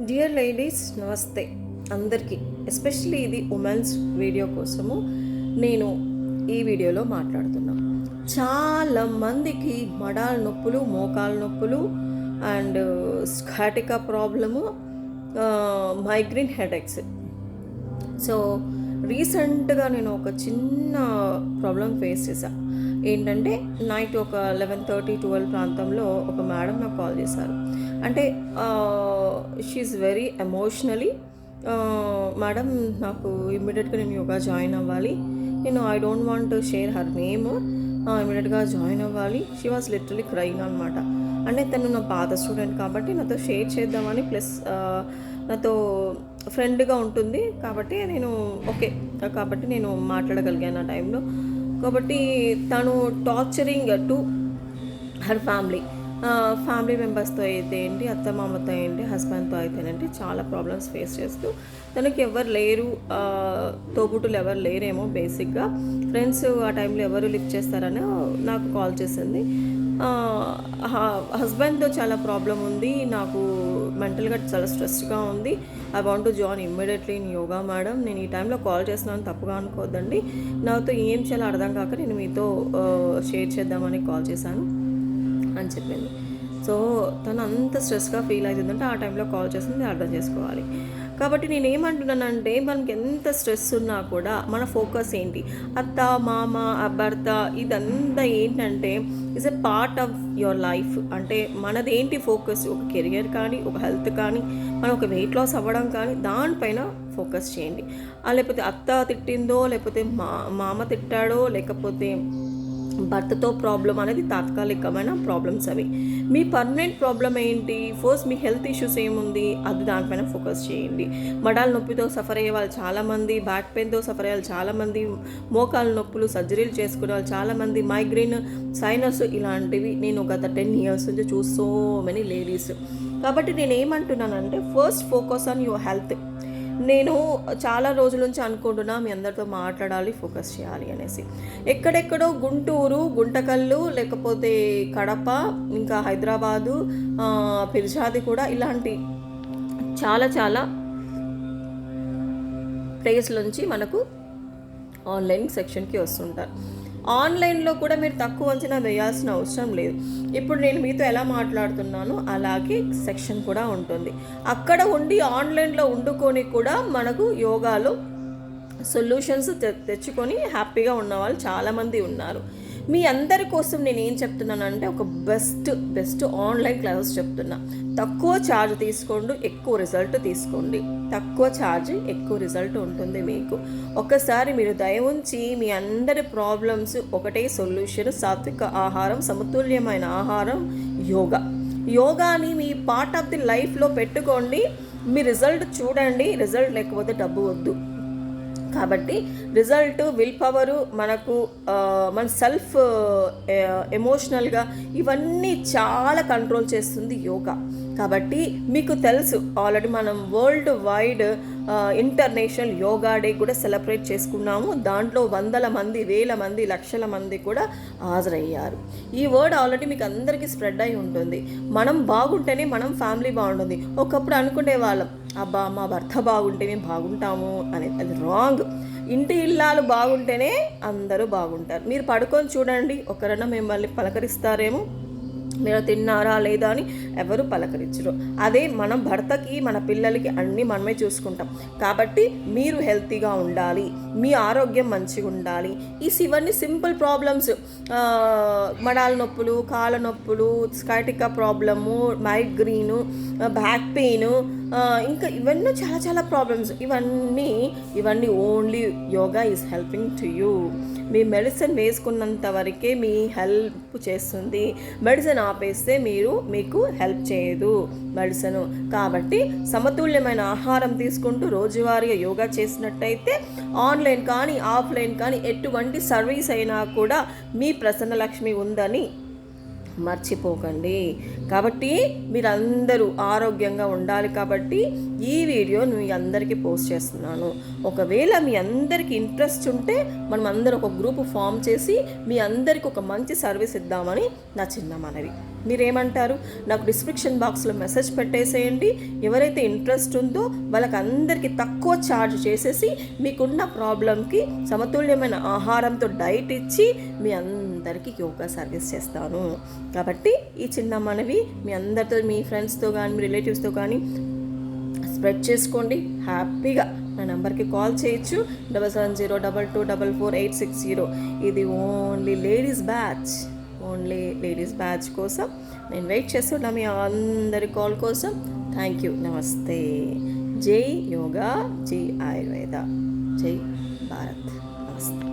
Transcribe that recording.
Dear ladies నమస్తే అందరికీ especially ఇది ఉమెన్స్ వీడియో కోసము నేను ఈ వీడియోలో మాట్లాడుతున్నాను చాలా మందికి మడాల నొప్పులు మోకాల నొప్పులు and sciatica problem migraine headaches so రీసెంట్గా నేను ఒక చిన్న ప్రాబ్లం ఫేస్ చేశాను ఏంటంటే నైట్ ఒక లెవెన్ థర్టీ ట్వెల్వ్ ప్రాంతంలో ఒక మేడం నాకు కాల్ చేశారు. అంటే షీఈ్ వెరీ ఎమోషనలీ మేడం నాకు ఇమ్మీడియట్గా నేను యోగా జాయిన్ అవ్వాలి. నేను I don't want share her name ఇమీడియట్గా జాయిన్ అవ్వాలి. షీ వాజ్ లిటరలీ క్రైంగ్ అనమాట అంటే తను నా పాత స్టూడెంట్ కాబట్టి నాతో షేర్ చేద్దామని ప్లస్ నాతో ఫ్రెండ్గా ఉంటుంది. కాబట్టి నేను ఓకే. కాబట్టి నేను మాట్లాడగలిగాను ఆ టైంలో. కాబట్టి తను torturing to her family. Family మెంబర్స్తో అయితే ఏంటి అత్త మామతో ఏంటి హస్బెండ్తో అయితేనంటే చాలా ప్రాబ్లమ్స్ ఫేస్ చేస్తూ తనకి ఎవరు లేరు. ఆ, తోబుట్టులు ఎవరు లేరేమో బేసిక్గా. ఫ్రెండ్స్ ఆ టైంలో ఎవరు లిఫ్ట్ చేస్తారని నాకు కాల్ చేసింది. హస్బెండ్తో చాలా ప్రాబ్లం ఉంది. నాకు మెంటల్గా చాలా స్ట్రెస్గా ఉంది. I want to join immediately in yoga madam. నేను ఈ టైంలో కాల్ చేస్తున్నాను. తప్పుగా అనుకోవద్దండి. నాతో ఏం చేయాలో అర్థం కాక నేను మీతో షేర్ చేద్దామని కాల్ చేశాను అని చెప్పింది. సో తను అంత స్ట్రెస్గా ఫీల్ అవుతుందంటే ఆ టైంలో కాల్ చేసింది అర్థం చేసుకోవాలి. కాబట్టి నేను ఏమంటున్నానంటే మనకి ఎంత స్ట్రెస్ ఉన్నా కూడా మన ఫోకస్ ఏంటి? అత్త మామ భర్త ఇదంతా ఏంటంటే is a part of your life. అంటే మనది ఏంటి ఫోకస్? ఒక కెరియర్ కానీ ఒక హెల్త్ కానీ మనం ఒక వెయిట్ లాస్ అవ్వడం కానీ దానిపైన ఫోకస్ చేయండి. లేకపోతే అత్త తిట్టిందో లేకపోతే మా మామ తిట్టాడో లేకపోతే భర్తతో ప్రాబ్లం అనేది తాత్కాలికమైన ప్రాబ్లమ్స్ అవి. మీ పర్మనెంట్ ప్రాబ్లం ఏంటి? ఫస్ట్ మీ హెల్త్ ఇష్యూస్ ఏముంది? అది దానిపైన ఫోకస్ చేయండి. మడాల నొప్పితో సఫర్ అయ్యే వాళ్ళు చాలామంది బ్యాక్ పెయిన్తో సఫర్ అయ్యే వాళ్ళు చాలామంది మోకాల నొప్పులు సర్జరీలు చేసుకునే వాళ్ళు చాలామంది మైగ్రెయిన్ సైనస్ ఇలాంటివి. నేను గత టెన్ ఇయర్స్ నుంచి చూసో మెనీ లేడీస్ కాబట్టి నేను ఏమంటున్నానంటే first focus on your health నేను చాలా రోజుల నుంచి అనుకుంటున్నా మీ అందరితో మాట్లాడాలి ఫోకస్ చేయాలి అనేసి. ఎక్కడెక్కడో గుంటూరు గుంటకల్లు లేకపోతే కడప ఇంకా హైదరాబాదు పిర్జాది కూడా ఇలాంటి చాలా చాలా ప్లేస్ నుంచి మనకు ఆన్లైన్ సెక్షన్కి వస్తుంటారు. ఆన్లైన్లో కూడా మీరు తక్కువ అంచనా వేయాల్సిన అవసరం లేదు. ఇప్పుడు నేను మీతో ఎలా మాట్లాడుతున్నానో అలాగే సెక్షన్ కూడా ఉంటుంది. అక్కడ ఉండి ఆన్లైన్లో వండుకొని కూడా మనకు యోగాలో సొల్యూషన్స్ తె- తెచ్చుకొని హ్యాపీగా ఉన్న వాళ్ళు చాలామంది ఉన్నారు. మీ అందరి కోసం నేను ఏం చెప్తున్నానంటే ఒక బెస్ట్ బెస్ట్ ఆన్లైన్ క్లాసెస్ చెప్తున్నా. తక్కువ ఛార్జ్ తీసుకోండి ఎక్కువ రిజల్ట్ తీసుకోండి. తక్కువ ఛార్జ్ ఎక్కువ రిజల్ట్ ఉంటుంది మీకు. ఒకసారి మీరు దయ ఉంచి మీ అందరి ప్రాబ్లమ్స్ ఒకటే సొల్యూషన్ సాత్విక ఆహారం సమతుల్యమైన ఆహారం యోగా. యోగాని మీ పార్ట్ ఆఫ్ ది లైఫ్లో పెట్టుకోండి. మీ రిజల్ట్ చూడండి రిజల్ట్ లేకపోతే డబ్బు వద్దు. కాబట్టి రిజల్ట్ విల్ పవరు మనకు మన సెల్ఫ్ ఎమోషనల్గా ఇవన్నీ చాలా కంట్రోల్ చేస్తుంది యోగా. కాబట్టి మీకు తెలుసు ఆల్రెడీ మనం world wide international yoga day కూడా సెలబ్రేట్ చేసుకున్నాము. దాంట్లో వందల మంది వేల మంది లక్షల మంది కూడా హాజరయ్యారు. ఈ వర్డ్ ఆల్రెడీ మీకు అందరికీ స్ప్రెడ్ అయి ఉంటుంది. మనం బాగుంటేనే మనం ఫ్యామిలీ బాగుంటుంది. ఒకప్పుడు అనుకునే వాళ్ళం అబ్బా మా భర్త బాగుంటే మేము బాగుంటాము అనేది అది రాంగ్. ఇంటి ఇల్లాలు బాగుంటేనే అందరూ బాగుంటారు. మీరు పడుకొని చూడండి ఒకరన్నా మిమ్మల్ని పలకరిస్తారేమో? మీరు తిన్నారా లేదా అని ఎవరు పలకరించరు. అదే మనం భర్తకి మన పిల్లలకి అన్నీ మనమే చూసుకుంటాం. కాబట్టి మీరు హెల్తీగా ఉండాలి మీ ఆరోగ్యం మంచిగా ఉండాలి. ఈ ఇవన్నీ సింపుల్ ప్రాబ్లమ్స్. మడాల నొప్పులు కాళ్ళ నొప్పులు sciatica problem migraine back pain ఇంకా ఇవన్నీ చాలా చాలా ప్రాబ్లమ్స్ ఇవన్నీ ఇవన్నీ only yoga is helping to you me medicine వేసుకున్నంత వరకే మీ హెల్ప్ చేస్తుంది. మెడిసిన్ ఆపేస్తే మీరు మీకు హెల్ప్ చేయదు మెడిసిన్ కాబట్టి సమతుల్యమైన ఆహారం తీసుకుంటూ రోజువారీగా యోగా చేసినట్టయితే ఆన్లైన్ కానీ ఆఫ్లైన్ కానీ ఎటువంటి సర్వీస్ అయినా కూడా మీ ప్రసన్న లక్ష్మి ఉందని మర్చిపోకండి. కాబట్టి మీరందరూ ఆరోగ్యంగా ఉండాలి కాబట్టి ఈ వీడియో మీ అందరికీ పోస్ట్ చేస్తున్నాను. ఒకవేళ మీ అందరికీ ఇంట్రెస్ట్ ఉంటే మనం అందరం ఒక గ్రూప్ ఫామ్ చేసి మీ అందరికీ ఒక మంచి సర్వీస్ ఇద్దామని నా చిన్న మనవి. మీరేమంటారు? నాకు డిస్క్రిప్షన్ బాక్స్లో మెసేజ్ పెట్టేసేయండి. ఎవరైతే ఇంట్రెస్ట్ ఉందో వాళ్ళకి అందరికీ తక్కువ ఛార్జ్ చేసేసి మీకున్న ప్రాబ్లంకి సమతుల్యమైన ఆహారంతో డైట్ ఇచ్చి మీ అందరికీ యోగా సర్వీస్ చేస్తాను. కాబట్టి ఈ చిన్న మనవి మీ అందరితో మీ ఫ్రెండ్స్తో కానీ మీ రిలేటివ్స్తో కానీ స్ప్రెడ్ చేసుకోండి. హ్యాపీగా నా నెంబర్కి కాల్ చేయొచ్చు. Double seven zero double two double four eight six zero. ఇది only ladies batch. Only ladies batch కోసం నేను వెయిట్ చేస్తున్నా మీ అందరి కాల్ కోసం. థ్యాంక్ యూ నమస్తే. జై యోగా జై ఆయుర్వేద జై భారత్. నమస్తే.